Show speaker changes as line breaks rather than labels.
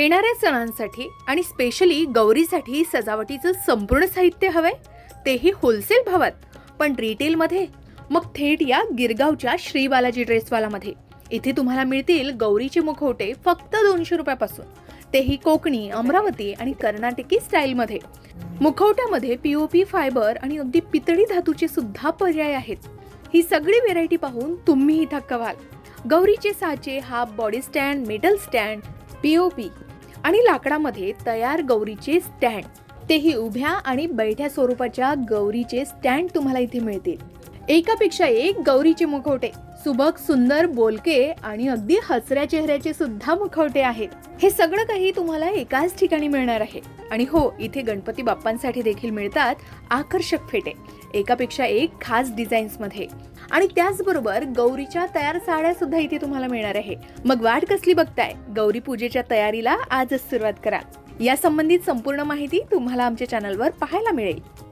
येणाऱ्या सणांसाठी आणि स्पेशली गौरीसाठी सजावटीचं संपूर्ण साहित्य हवंय तेही होलसेल भावात. पण रिटेलमध्ये मग थेट या गिरगावच्या श्री बालाजी ड्रेसवालामध्ये. इथे तुम्हाला मिळतील गौरीचे मुखवटे फक्त दोनशे रुपयापासून. तेही कोकणी अमरावती आणि कर्नाटकी स्टाईलमध्ये. मुखवट्यामध्ये पीओपी फायबर आणि अगदी पितळी धातूचे सुद्धा पर्याय आहेत. ही सगळी व्हेरायटी पाहून तुम्हीही थक्क व्हाल. गौरीचे साचे half body stand metal stand POP आणि लाकडामध्ये तयार गौरीचे स्टँड. तेही उभ्या आणि बैठ्या स्वरूपाच्या गौरीचे स्टँड तुम्हाला इथे मिळतील. एकापेक्षा एक गौरीचे मुखवटे सुबक सुंदर बोलके आणि अगदी हसऱ्या चेहऱ्याचे सुद्धा मुखवटे आहेत. हे सगळं काही तुम्हाला एकाच ठिकाणी मिळणार आहे. आणि हो इथे गणपती बाप्पांसाठी देखील मिळतात आकर्षक फेटे. एकापेक्षा एक खास डिझाईन्समध्ये आणि त्याचबरोबर गौरीच्या तयार साड्या सुद्धा इथे तुम्हाला मिळणार आहे. मग वाट कसली बघताय? गौरी पूजेच्या तयारीला आजच सुरुवात करा. या संबंधित संपूर्ण माहिती तुम्हाला आमच्या चॅनलवर पाहायला मिळेल.